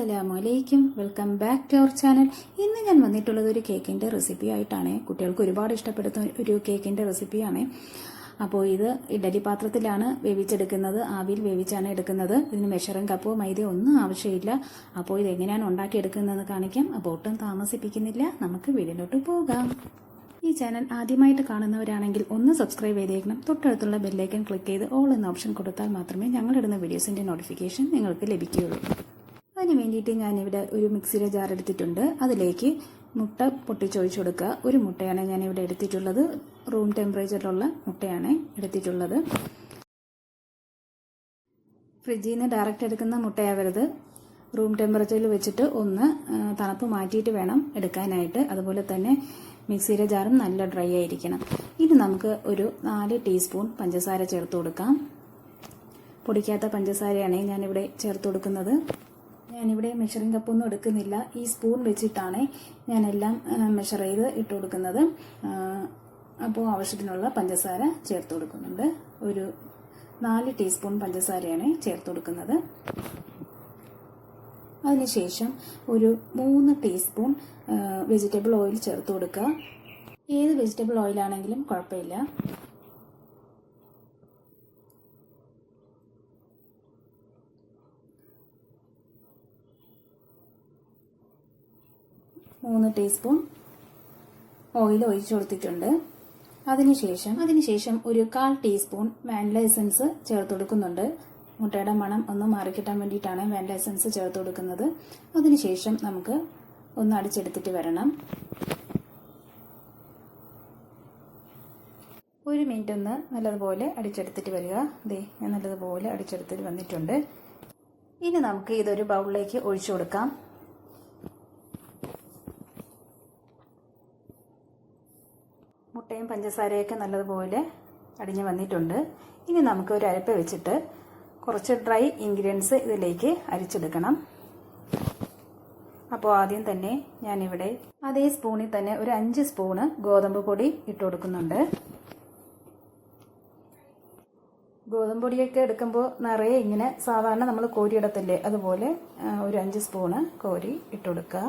അസ്സലാമു അലൈക്കും welcome back to our channel ഇന്ന് ഞാൻ വന്നിട്ടുള്ളത് ഒരു കേക്കിന്റെ റെസിപ്പി ആയിട്ടാണ്. കുട്ടികൾക്ക് ഒരുപാട് ഇഷ്ടപ്പെടുന്ന ഒരു കേക്കിന്റെ റെസിപ്പിയാണ് അപ്പോൾ ഇത് ഇഡലി പാത്രത്തിലാണ് വേവിച്ചെടുക്കുന്നത്. ആവിയിൽ വേവിച്ചാണ് എടുക്കുന്നത്. ഇതിന് മെഷറിംഗ് കപ്പോ മൈദയോ ഒന്നും ആവശ്യമില്ല. അപ്പോൾ ഇത് എങ്ങനെയാണ് ഉണ്ടാക്കിയെടുക്കുന്നതെന്ന് കാണിക്കാം. അപ്പോൾ ഒട്ടും താമസിപ്പിക്കുന്നില്ല. നമുക്ക് വീടിനോട്ട് പോകാം. ഈ ചാനൽ ആദ്യമായിട്ട് കാണുന്നവരാണെങ്കിൽ ഒന്ന് സബ്സ്ക്രൈബ് ചെയ്തേക്കണം. തൊട്ടടുത്തുള്ള ബെല്ലൈക്കൻ ക്ലിക്ക് ചെയ്ത് ഓൾ എന്ന ഓപ്ഷൻ കൊടുത്താൽ മാത്രമേ ഞങ്ങളിടുന്ന വീഡിയോസിന്റെ നോട്ടിഫിക്കേഷൻ നിങ്ങൾക്ക് ലഭിക്കുകയുള്ളൂ. അതിന് വേണ്ടിയിട്ട് ഞാനിവിടെ ഒരു മിക്സിയുടെ ജാർ എടുത്തിട്ടുണ്ട്. അതിലേക്ക് മുട്ട പൊട്ടിച്ചൊഴിച്ചു കൊടുക്കുക. ഒരു മുട്ടയാണ് ഞാനിവിടെ എടുത്തിട്ടുള്ളത്. റൂം ടെമ്പറേച്ചറിലുള്ള മുട്ടയാണ് എടുത്തിട്ടുള്ളത്. ഫ്രിഡ്ജിൽ നിന്ന് ഡയറക്റ്റ് എടുക്കുന്ന മുട്ടയാവരുത്. റൂം ടെമ്പറേച്ചറിൽ വെച്ചിട്ട് ഒന്ന് തണുപ്പ് മാറ്റിയിട്ട് വേണം എടുക്കാനായിട്ട്. അതുപോലെ തന്നെ മിക്സിയുടെ ജാറും നല്ല ഡ്രൈ ആയിരിക്കണം. ഇനി നമുക്ക് ഒരു നാല് ടീസ്പൂൺ പഞ്ചസാര ചേർത്ത് കൊടുക്കാം. പൊടിക്കാത്ത പഞ്ചസാരയാണ് ഞാനിവിടെ ചേർത്ത് കൊടുക്കുന്നത്. ഞാനിവിടെ മെഷറിംഗ് കപ്പൊന്നും എടുക്കുന്നില്ല. ഈ സ്പൂൺ വെച്ചിട്ടാണ് ഞാനെല്ലാം മെഷർ ചെയ്ത് ഇട്ട് കൊടുക്കുന്നത്. അപ്പോൾ ആവശ്യത്തിനുള്ള പഞ്ചസാര ചേർത്ത് കൊടുക്കുന്നുണ്ട്. ഒരു നാല് ടീസ്പൂൺ പഞ്ചസാരയാണ് ചേർത്ത് കൊടുക്കുന്നത്. അതിനുശേഷം ഒരു മൂന്ന് ടീസ്പൂൺ വെജിറ്റബിൾ ഓയിൽ ചേർത്ത് കൊടുക്കുക. ഏത് വെജിറ്റബിൾ ഓയിലാണെങ്കിലും കുഴപ്പമില്ല. മൂന്ന് ടീസ്പൂൺ ഓയിൽ ഒഴിച്ചു കൊടുത്തിട്ടുണ്ട്. അതിനുശേഷം അതിനുശേഷം ഒരു കാൽ ടീസ്പൂൺ വാനില എസൻസ് ചേർത്ത് കൊടുക്കുന്നുണ്ട്. മുട്ടയുടെ മണം ഒന്ന് മാറിക്കിട്ടാൻ വേണ്ടിയിട്ടാണ് വാനില എസൻസ് ചേർത്ത് കൊടുക്കുന്നത്. അതിനുശേഷം നമുക്ക് ഒന്ന് അടിച്ചെടുത്തിട്ട് വരണം. ഒരു മിനിറ്റ് ഒന്ന് നല്ലതുപോലെ അടിച്ചെടുത്തിട്ട് വരിക. ദേ ഞാൻ നല്ലതുപോലെ അടിച്ചെടുത്തിട്ട് വന്നിട്ടുണ്ട്. ഇനി നമുക്ക് ഇതൊരു ബൗളിലേക്ക് ഒഴിച്ചു കൊടുക്കാം. മുട്ടയും പഞ്ചസാരയൊക്കെ നല്ലതുപോലെ അടിഞ്ഞു വന്നിട്ടുണ്ട്. ഇനി നമുക്ക് ഒരു അരപ്പ് വെച്ചിട്ട് കുറച്ച് ഡ്രൈ ഇൻഗ്രീഡിയൻസ് ഇതിലേക്ക് അരിച്ചെടുക്കണം. അപ്പോൾ ആദ്യം തന്നെ ഞാനിവിടെ അതേ സ്പൂണിൽ തന്നെ ഒരു അഞ്ച് സ്പൂണ് ഗോതമ്പ് പൊടി ഇട്ട് കൊടുക്കുന്നുണ്ട്. ഗോതമ്പ് പൊടിയൊക്കെ എടുക്കുമ്പോൾ നിറയെ ഇങ്ങനെ സാധാരണ നമ്മൾ കോരിയിടത്തില്ലേ? അതുപോലെ ഒരു അഞ്ച് സ്പൂണ് കോരി ഇട്ട് കൊടുക്കുക.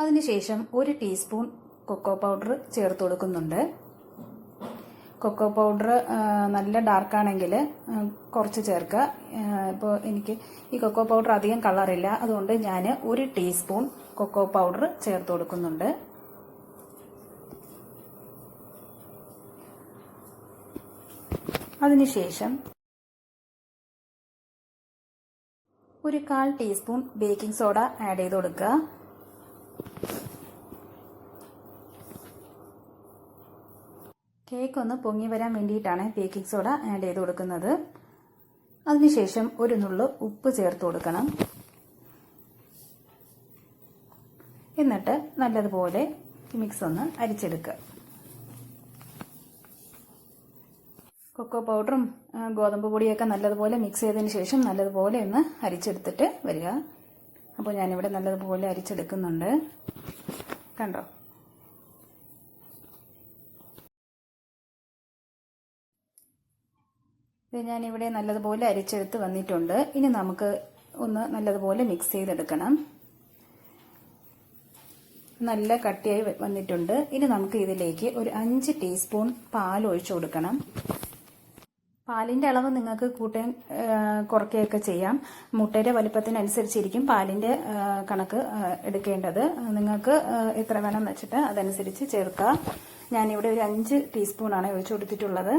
അതിനുശേഷം ഒരു ടീസ്പൂൺ കൊക്കോ പൗഡർ ചേർത്ത് കൊടുക്കുന്നുണ്ട്. കൊക്കോ പൗഡർ നല്ല ഡാർക്കാണെങ്കിൽ കുറച്ച് ചേർക്കുക ഇപ്പോൾ എനിക്ക് ഈ കൊക്കോ പൗഡർ അധികം കളറില്ല. അതുകൊണ്ട് ഞാൻ ഒരു ടീസ്പൂൺ കൊക്കോ പൗഡർ ചേർത്ത് കൊടുക്കുന്നുണ്ട്. അതിനുശേഷം ഒരു കാൽ ടീസ്പൂൺ ബേക്കിംഗ് സോഡ ആഡ് ചെയ്ത് കൊടുക്കുക കേക്ക് ഒന്ന് പൊങ്ങി വരാൻ വേണ്ടിയിട്ടാണ് ബേക്കിംഗ് സോഡ ആഡ് ചെയ്ത് കൊടുക്കുന്നത്. അതിനുശേഷം ഒരു നുള്ളു ഉപ്പ് ചേർത്ത് കൊടുക്കണം. എന്നിട്ട് നല്ലതുപോലെ മിക്സ് ഒന്ന് അരിച്ചെടുക്കുക. കൊക്കോ പൗഡറും ഗോതമ്പ് പൊടിയൊക്കെ നല്ലതുപോലെ മിക്സ് ചെയ്തതിന് ശേഷം നല്ലതുപോലെ ഒന്ന് അരിച്ചെടുത്തിട്ട് വരിക. അപ്പോൾ ഞാനിവിടെ നല്ലതുപോലെ അരിച്ചെടുക്കുന്നുണ്ട്. കണ്ടോ? ഇത് ഞാനിവിടെ നല്ലതുപോലെ അരിച്ചെടുത്ത് വന്നിട്ടുണ്ട്. ഇനി നമുക്ക് ഒന്ന് നല്ലതുപോലെ മിക്സ് ചെയ്തെടുക്കണം. നല്ല കട്ടിയായി വന്നിട്ടുണ്ട്. ഇനി നമുക്ക് ഇതിലേക്ക് ഒരു അഞ്ച് ടീസ്പൂൺ പാൽ ഒഴിച്ചു കൊടുക്കണം. പാലിന്റെ അളവ് നിങ്ങൾക്ക് കൂട്ടുകയും കുറയ്ക്കുകയൊക്കെ ചെയ്യാം. മുട്ടയുടെ വലുപ്പത്തിനനുസരിച്ചിരിക്കും പാലിന്റെ കണക്ക് എടുക്കേണ്ടത്. നിങ്ങൾക്ക് എത്ര വേണം വെച്ചിട്ട് അതനുസരിച്ച് ചേർക്കുക. ഞാനിവിടെ ഒരു അഞ്ച് ടീസ്പൂണാണ് ഒഴിച്ചു കൊടുത്തിട്ടുള്ളത്.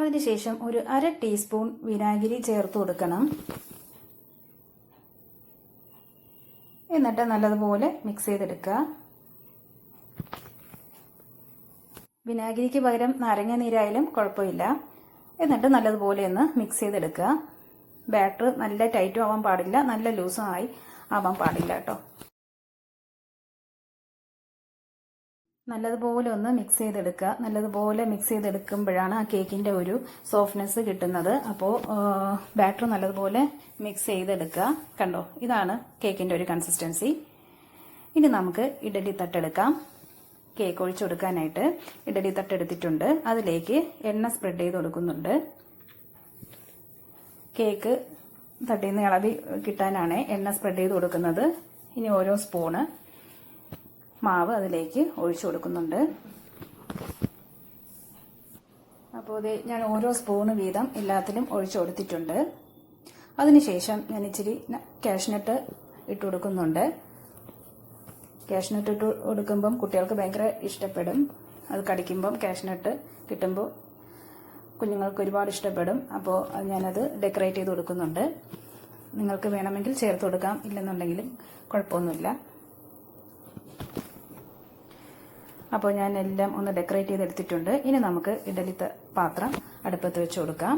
അതിനുശേഷം ഒരു അര ടീസ്പൂൺ വിനാഗിരി ചേർത്ത് കൊടുക്കണം. എന്നിട്ട് നല്ലതുപോലെ മിക്സ് ചെയ്തെടുക്കുക. വിനാഗിരിക്ക് പകരം നാരങ്ങ നീരായാലും കുഴപ്പമില്ല. എന്നിട്ട് നല്ലതുപോലെ ഒന്ന് മിക്സ് ചെയ്തെടുക്കുക. ബാറ്റർ നല്ല ടൈറ്റും ആവാൻ പാടില്ല. നല്ല ലൂസും ആയി ആവാൻ പാടില്ല കേട്ടോ. നല്ലതുപോലെ ഒന്ന് മിക്സ് ചെയ്തെടുക്കുക. നല്ലതുപോലെ മിക്സ് ചെയ്തെടുക്കുമ്പോഴാണ് ആ കേക്കിന്റെ ഒരു സോഫ്റ്റ്നെസ് കിട്ടുന്നത്. അപ്പോൾ ബാറ്റർ നല്ലതുപോലെ മിക്സ് ചെയ്തെടുക്കുക. കണ്ടോ? ഇതാണ് കേക്കിന്റെ ഒരു കൺസിസ്റ്റൻസി ഇനി നമുക്ക് ഇഡലി തട്ടെടുക്കാം. കേക്ക് ഒഴിച്ചു കൊടുക്കാനായിട്ട് ഇഡലി തട്ടെടുത്തിട്ടുണ്ട് അതിലേക്ക് എണ്ണ സ്പ്രെഡ് ചെയ്ത് കൊടുക്കുന്നുണ്ട്. കേക്ക് തട്ടിൽ നിന്ന് ഇളവി കിട്ടാനാണ് എണ്ണ സ്പ്രെഡ് ചെയ്ത് കൊടുക്കുന്നത്. ഇനി ഓരോ സ്പൂണ് മാവ് അതിലേക്ക് ഒഴിച്ചു കൊടുക്കുന്നുണ്ട്. അപ്പോൾ ഇത് ഞാൻ ഓരോ സ്പൂണ് വീതം എല്ലാത്തിലും ഒഴിച്ചു കൊടുത്തിട്ടുണ്ട്. അതിനുശേഷം ഞാൻ ഇച്ചിരി കാഷ്നട്ട് ഇട്ട് കൊടുക്കുന്നുണ്ട്. കാഷ്നട്ട് ഇട്ട് കൊടുക്കുമ്പം കുട്ടികൾക്ക് ഭയങ്കര ഇഷ്ടപ്പെടും. അത് കടിക്കുമ്പം കാഷ്നട്ട് കിട്ടുമ്പോൾ കുഞ്ഞുങ്ങൾക്ക് ഒരുപാട് ഇഷ്ടപ്പെടും. അപ്പോൾ ഞാനത് ഡെക്കറേറ്റ് ചെയ്ത് കൊടുക്കുന്നുണ്ട്. നിങ്ങൾക്ക് വേണമെങ്കിൽ ചേർത്ത് കൊടുക്കാം. ഇല്ലെന്നുണ്ടെങ്കിലും കുഴപ്പമൊന്നുമില്ല. അപ്പോൾ ഞാൻ എല്ലാം ഒന്ന് ഡെക്കറേറ്റ് ചെയ്തെടുത്തിട്ടുണ്ട് ഇനി നമുക്ക് ഇഡലി പാത്രം അടുപ്പത്ത് വെച്ച് കൊടുക്കാം.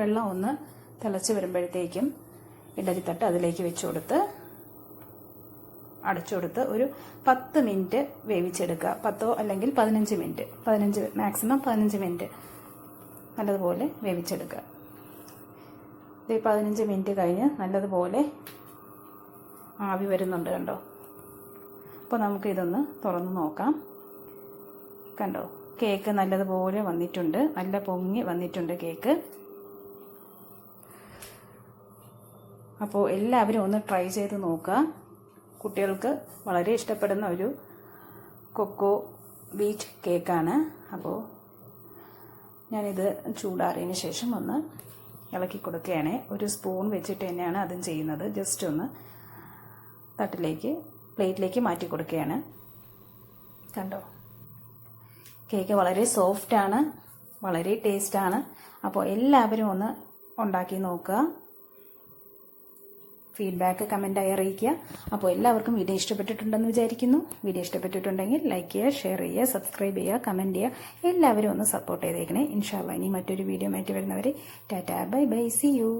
വെള്ളം ഒന്ന് തിളച്ച് വരുമ്പോഴത്തേക്കും ഇഡലിത്തട്ട് അതിലേക്ക് വെച്ച് കൊടുത്ത് അടച്ചു കൊടുത്ത് ഒരു പത്ത് മിനിറ്റ് വേവിച്ചെടുക്കുക. പത്തോ അല്ലെങ്കിൽ പതിനഞ്ച് മിനിറ്റ്. പതിനഞ്ച് മാക്സിമം പതിനഞ്ച് മിനിറ്റ് നല്ലതുപോലെ വേവിച്ചെടുക്കുക. ഇത് പതിനഞ്ച് മിനിറ്റ് കഴിഞ്ഞ് നല്ലതുപോലെ ആവി വരുന്നുണ്ട് കണ്ടോ? അപ്പോൾ നമുക്ക് ഇതൊന്ന് തുറന്ന് നോക്കാം. കണ്ടോ? കേക്ക് നല്ലതുപോലെ വന്നിട്ടുണ്ട്. നല്ല പൊങ്ങി വന്നിട്ടുണ്ട് കേക്ക്. അപ്പോൾ എല്ലാവരും ഒന്ന് ട്രൈ ചെയ്ത് നോക്കുക. കുട്ടികൾക്ക് വളരെ ഇഷ്ടപ്പെടുന്ന ഒരു കൊക്കോ വീറ്റ് കേക്കാണ്. അപ്പോൾ ഞാനിത് ചൂടാറിയതിന് ശേഷം ഒന്ന് ഇളക്കി കൊടുക്കുകയാണ്. ഒരു സ്പൂൺ വെച്ചിട്ട് തന്നെയാണ് അതും ചെയ്യുന്നത്. ജസ്റ്റ് ഒന്ന് തട്ടിലേക്ക് പ്ലേറ്റിലേക്ക് മാറ്റി കൊടുക്കുകയാണ്. കണ്ടോ? കേക്ക് വളരെ സോഫ്റ്റാണ് വളരെ ടേസ്റ്റാണ്. അപ്പോൾ എല്ലാവരും ഒന്ന് ഉണ്ടാക്കി നോക്കുക. ഫീഡ്ബാക്ക് കമന്റായി അറിയിക്കുക. അപ്പോൾ എല്ലാവർക്കും വീഡിയോ ഇഷ്ടപ്പെട്ടിട്ടുണ്ടെന്ന് വിചാരിക്കുന്നു. വീഡിയോ ഇഷ്ടപ്പെട്ടിട്ടുണ്ടെങ്കിൽ ലൈക്ക് ചെയ്യുക ഷെയർ ചെയ്യുക സബ്സ്ക്രൈബ് ചെയ്യുക കമന്റ് ചെയ്യുക. എല്ലാവരും ഒന്ന് സപ്പോർട്ട് ചെയ്തേക്കണേ. ഇൻഷാല്ല ഇനി മറ്റൊരു വീഡിയോ മാറ്റി വരുന്നവരെ. Tata bye bye see you